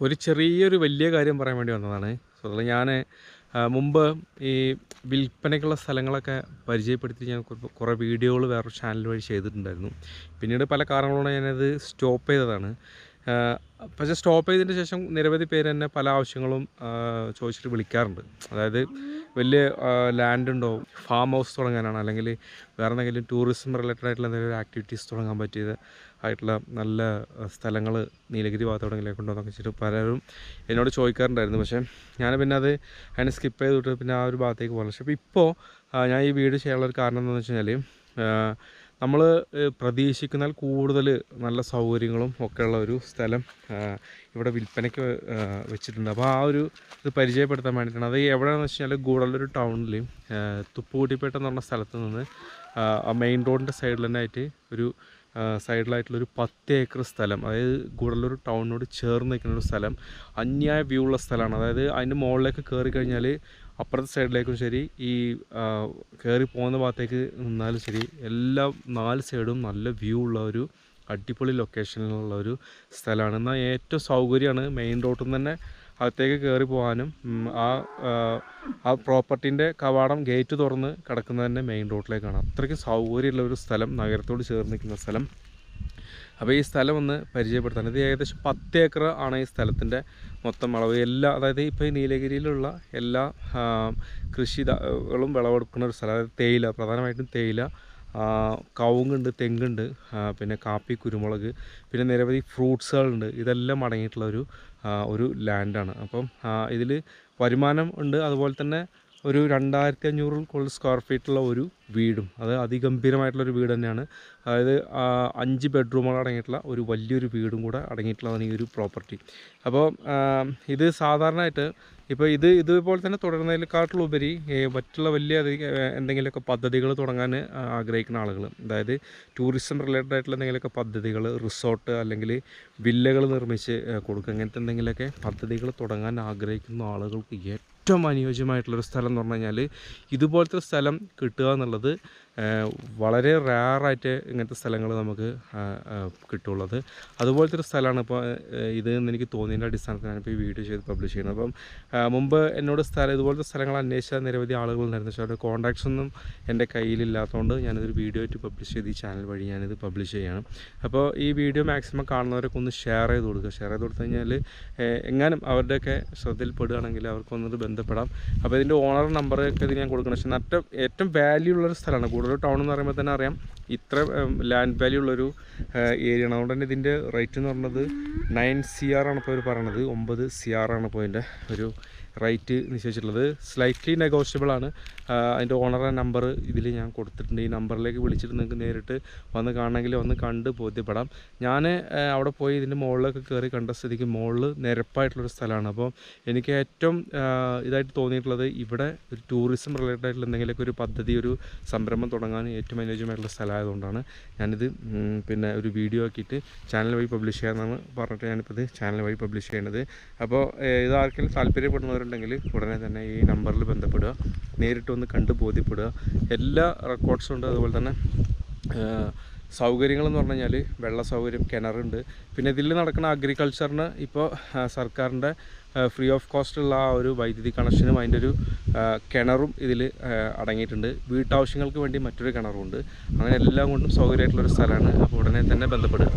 ഒരു ചെറിയൊരു വലിയ കാര്യം പറയാൻ വേണ്ടി വന്നതാണ്. സുഹൃത്തുക്കളെ ഞാൻ മുമ്പ് ഈ വിൽപ്പനയ്ക്കുള്ള സ്ഥലങ്ങളൊക്കെ പരിചയപ്പെടുത്തി ഞാൻ കുറ- വീഡിയോകൾ വേറൊരു ചാനൽ വഴി ചെയ്തിട്ടുണ്ടായിരുന്നു. പിന്നീട് പല കാരണങ്ങളോടെ ഞാനത് സ്റ്റോപ്പ് ചെയ്തതാണ്. പക്ഷേ സ്റ്റോപ്പ് ചെയ്തതിന് ശേഷം നിരവധി പേര് എന്നെ പല ആവശ്യങ്ങളും ചോദിച്ചിട്ട് വിളിക്കാറുണ്ട്. അതായത് വലിയ ലാൻഡ് ഉണ്ടാവും. ഫാം ഹൗസ് തുടങ്ങാനാണ്. അല്ലെങ്കിൽ വേറെ എന്തെങ്കിലും ടൂറിസം റിലേറ്റഡ് ആയിട്ടുള്ള എന്തെങ്കിലും ആക്ടിവിറ്റീസ് തുടങ്ങാൻ പറ്റിയത് ആയിട്ടുള്ള നല്ല സ്ഥലങ്ങൾ നീലഗിരി ഭാഗത്തോടെങ്കിലേക്ക് ഉണ്ടോ എന്നൊക്കെ വെച്ചിട്ട് പലരും എന്നോട് ചോദിക്കാറുണ്ടായിരുന്നു. പക്ഷേ ഞാൻ പിന്നെ അത് അതിനെ സ്കിപ്പ് ചെയ്തിട്ട് പിന്നെ ആ ഒരു ഭാഗത്തേക്ക് പോകുന്നു പക്ഷേ ഇപ്പോൾ ഇപ്പോൾ ഞാൻ ഈ വീട് ചെയ്യാനുള്ള ഒരു കാരണം എന്താണെന്ന് വെച്ച് കഴിഞ്ഞാൽ നമ്മൾ പ്രതീക്ഷിക്കുന്നതിൽ കൂടുതൽ നല്ല സൗകര്യങ്ങളും ഒക്കെയുള്ള ഒരു സ്ഥലം ഇവിടെ വിൽപ്പനയ്ക്ക് വെച്ചിട്ടുണ്ട്. അപ്പോൾ ആ ഒരു ഇത് പരിചയപ്പെടുത്താൻ വേണ്ടിയിട്ടാണ്. അത് എവിടെയാണെന്ന് വെച്ച് കഴിഞ്ഞാൽ ഗൂഡല്ലൂർ ടൗണിൽ തുപ്പുകൂട്ടിപ്പേട്ട എന്ന് പറഞ്ഞ സ്ഥലത്ത് നിന്ന് ആ, മെയിൻ റോഡിന്റെ സൈഡിൽ തന്നെ ആയിട്ട് ഒരു സൈഡിലായിട്ടുള്ളൊരു പത്ത് ഏക്കർ സ്ഥലം അതായത് ഗൂഡല്ലൂർ ടൗണിനോട് ചേർന്ന് നിൽക്കുന്ന ഒരു സ്ഥലം അന്യായ വ്യൂ ഉള്ള സ്ഥലമാണ്. അതായത് അതിന്റെ മുകളിലേക്ക് കയറി കഴിഞ്ഞാൽ അപ്പുറത്തെ സൈഡിലേക്കും ശരി ഈ കയറി പോകുന്ന ഭാഗത്തേക്ക് നിന്നാലും ശരി എല്ലാ നാല് സൈഡും നല്ല വ്യൂ ഉള്ള ഒരു അടിപൊളി ലൊക്കേഷനിലുള്ള ഒരു സ്ഥലമാണ്. എന്നാൽ ഏറ്റവും സൗകര്യമാണ് മെയിൻ റോഡിൽ നിന്ന് തന്നെ അകത്തേക്ക് കയറി പോകാനും ആ, ആ പ്രോപ്പർട്ടീന്റെ കവാടം ഗേറ്റ് തുറന്ന് കിടക്കുന്നത് തന്നെ മെയിൻ റോഡിലേക്കാണ് അത്രയ്ക്ക് സൗകര്യമുള്ള ഒരു സ്ഥലം നഗരത്തോട് ചേർന്ന് നിൽക്കുന്ന സ്ഥലം. അപ്പോൾ ഈ സ്ഥലം ഒന്ന് പരിചയപ്പെടുത്താൻ. ഇത് ഏകദേശം പത്ത് ഏക്കർ ആണ് ഈ സ്ഥലത്തിന്റെ മൊത്തം അളവ്. എല്ലാ അതായത് ഇപ്പോൾ ഈ നീലഗിരിയിലുള്ള എല്ലാ കൃഷികളും വിളവെടുക്കുന്ന ഒരു സ്ഥലം. അതായത് തേയില പ്രധാനമായിട്ടും തേയില കവുങ്ങുണ്ട് തെങ്ങുണ്ട് പിന്നെ കാപ്പി കുരുമുളക് പിന്നെ നിരവധി ഫ്രൂട്ട്സുകളുണ്ട്. ഇതെല്ലാം അടങ്ങിയിട്ടുള്ള ഒരു ഒരു ലാൻഡാണ്. അപ്പം ഇതിൽ വരുമാനം ഉണ്ട്. അതുപോലെ തന്നെ ഒരു രണ്ടായിരത്തി അഞ്ഞൂറിൽ കൂടുതൽ സ്ക്വയർ ഫീറ്റുള്ള ഒരു വീടും. അത് അതിഗംഭീരമായിട്ടുള്ള ഒരു വീട് തന്നെയാണ്. അതായത് അഞ്ച് ബെഡ്റൂമുകൾ അടങ്ങിയിട്ടുള്ള ഒരു വലിയൊരു വീടും കൂടെ അടങ്ങിയിട്ടുള്ളതാണ് ഈ ഒരു പ്രോപ്പർട്ടി. അപ്പോൾ ഇത് സാധാരണയായിട്ട് ഇപ്പോൾ ഇത് ഇതുപോലെ തന്നെ തുടരുന്നതിനെക്കാട്ടിലുപരി മറ്റുള്ള വലിയ എന്തെങ്കിലുമൊക്കെ പദ്ധതികൾ തുടങ്ങാൻ ആഗ്രഹിക്കുന്ന ആളുകൾ. അതായത് ടൂറിസം റിലേറ്റഡ് ആയിട്ടുള്ള എന്തെങ്കിലുമൊക്കെ പദ്ധതികൾ റിസോർട്ട് അല്ലെങ്കിൽ വില്ലകൾ നിർമ്മിച്ച് കൊടുക്കുക. അങ്ങനത്തെ എന്തെങ്കിലുമൊക്കെ പദ്ധതികൾ തുടങ്ങാൻ ആഗ്രഹിക്കുന്ന ആളുകൾക്ക് ഏറ്റവും അനുയോജ്യമായിട്ടുള്ളൊരു സ്ഥലം എന്ന് പറഞ്ഞു കഴിഞ്ഞാൽ ഇതുപോലത്തെ സ്ഥലം കിട്ടുക എന്നുള്ളത് ആ, വളരെ റയറായിട്ട് ഇങ്ങനത്തെ സ്ഥലങ്ങൾ നമുക്ക് കിട്ടുള്ളത്. അതുപോലത്തെ ഒരു സ്ഥലമാണ് ഇപ്പോൾ ഇത് എന്ന് എനിക്ക് തോന്നിയതിന്റെ അടിസ്ഥാനത്തിലാണ് ഇപ്പോൾ ഈ വീഡിയോ ചെയ്ത് പബ്ലിഷ് ചെയ്യുന്നത്. അപ്പം മുമ്പ് എന്നോട് സ്ഥലം ഇതുപോലത്തെ സ്ഥലങ്ങൾ അന്വേഷിച്ച നിരവധി ആളുകളുണ്ടായിരുന്നു പക്ഷേ അവരുടെ കോൺടാക്ട്സ് ഒന്നും എന്റെ കയ്യിലില്ലാത്തതുകൊണ്ട് ഞാനിതൊരു വീഡിയോ ആയിട്ട് പബ്ലിഷ് ചെയ്ത് ഈ ചാനൽ വഴി ഞാനിത് പബ്ലിഷ് ചെയ്യണം അപ്പോൾ ഈ വീഡിയോ മാക്സിമം കാണുന്നവരൊക്കെ ഒന്ന് ഷെയർ ചെയ്ത് കൊടുക്കുക. ഷെയർ ചെയ്ത് കൊടുത്തു കഴിഞ്ഞാൽ എങ്ങാനും അവരുടെയൊക്കെ ശ്രദ്ധയിൽപ്പെടുകയാണെങ്കിൽ അവർക്കൊന്നത് ബന്ധപ്പെടാം. അപ്പോൾ ഇതിന്റെ ഓണർ നമ്പറൊക്കെ ഇത് ഞാൻ കൊടുക്കണം. പക്ഷേ ഏറ്റവും വാല്യൂ ഉള്ളൊരു സ്ഥലമാണ്. കൂടുതൽ ടൗൺ എന്ന് പറയുമ്പോൾ തന്നെ അറിയാം. ഇത്ര ലാൻഡ് വാല്യൂ ഉള്ളൊരു ഏരിയ ആണ്. അതുകൊണ്ട് തന്നെ ഇതിന്റെ റേറ്റ് എന്ന് പറയുന്നത് നയൻ സി ആർ ആണ് ഇപ്പോൾ ഇവർ പറയണത്. ഒമ്പത് സി ആർ ആണ് ഇപ്പോൾ ഇതിന്റെ ഒരു റേറ്റ് നിശ്ചയിച്ചിട്ടുള്ളത്. സ്ലൈറ്റ്ലി നെഗോഷ്യബിൾ ആണ്. അതിന്റെ ഓണറുടെ നമ്പർ ഇതിൽ ഞാൻ കൊടുത്തിട്ടുണ്ട്. ഈ നമ്പറിലേക്ക് വിളിച്ചിട്ട് നിങ്ങൾക്ക് നേരിട്ട് വന്ന് കാണണമെങ്കിൽ വന്ന് കണ്ട് ബോധ്യപ്പെടാം. ഞാൻ അവിടെ പോയി ഇതിന്റെ മുകളിലൊക്കെ കയറി കണ്ട സ്ഥിതിക്ക് മുകളിൽ നിരപ്പായിട്ടുള്ളൊരു സ്ഥലമാണ്. അപ്പോൾ എനിക്ക് ഏറ്റവും ഇതായിട്ട് തോന്നിയിട്ടുള്ളത് ഇവിടെ ഒരു ടൂറിസം റിലേറ്റഡ് ആയിട്ടുള്ള എന്തെങ്കിലുമൊക്കെ ഒരു പദ്ധതി ഒരു സംരംഭം തുടങ്ങാൻ ഏറ്റവും അനുയോജ്യമായിട്ടുള്ള സ്ഥലമായതുകൊണ്ടാണ് ഞാനിത് പിന്നെ ഒരു വീഡിയോ ആക്കിയിട്ട് ചാനൽ വഴി പബ്ലിഷ് ചെയ്യാമെന്നാണ് പറഞ്ഞിട്ട് ഞാനിപ്പോൾ ഇത് ചാനൽ വഴി പബ്ലിഷ് ചെയ്യണത്. അപ്പോൾ ഏഹ്, ഇത് താല്പര്യപ്പെടുന്നവരുണ്ടെങ്കിൽ ഉടനെ തന്നെ ഈ നമ്പറിൽ ബന്ധപ്പെടുക. നേരിട്ട് ഒന്ന് കണ്ട് ബോധ്യപ്പെടുക. എല്ലാ റെക്കോർഡ്സും ഉണ്ട്. അതുപോലെ തന്നെ സൗകര്യങ്ങളെന്ന് പറഞ്ഞു കഴിഞ്ഞാൽ വെള്ള സൗകര്യം കിണറുണ്ട് പിന്നെ ഇതിൽ നടക്കുന്ന അഗ്രികൾച്ചറിന് ഇപ്പോൾ സർക്കാരിന്റെ ഫ്രീ ഓഫ് കോസ്റ്റ് ഉള്ള ആ ഒരു വൈദ്യുതി കണക്ഷനും അതിന്റെ ഒരു കിണറും ഇതിൽ അടങ്ങിയിട്ടുണ്ട്. വീട്ടാവശ്യങ്ങൾക്ക് വേണ്ടി മറ്റൊരു കിണറുമുണ്ട് അങ്ങനെ എല്ലാം കൊണ്ടും സൗകര്യമായിട്ടുള്ളൊരു സ്ഥലമാണ്. അപ്പോൾ ഉടനെ തന്നെ ബന്ധപ്പെടുക.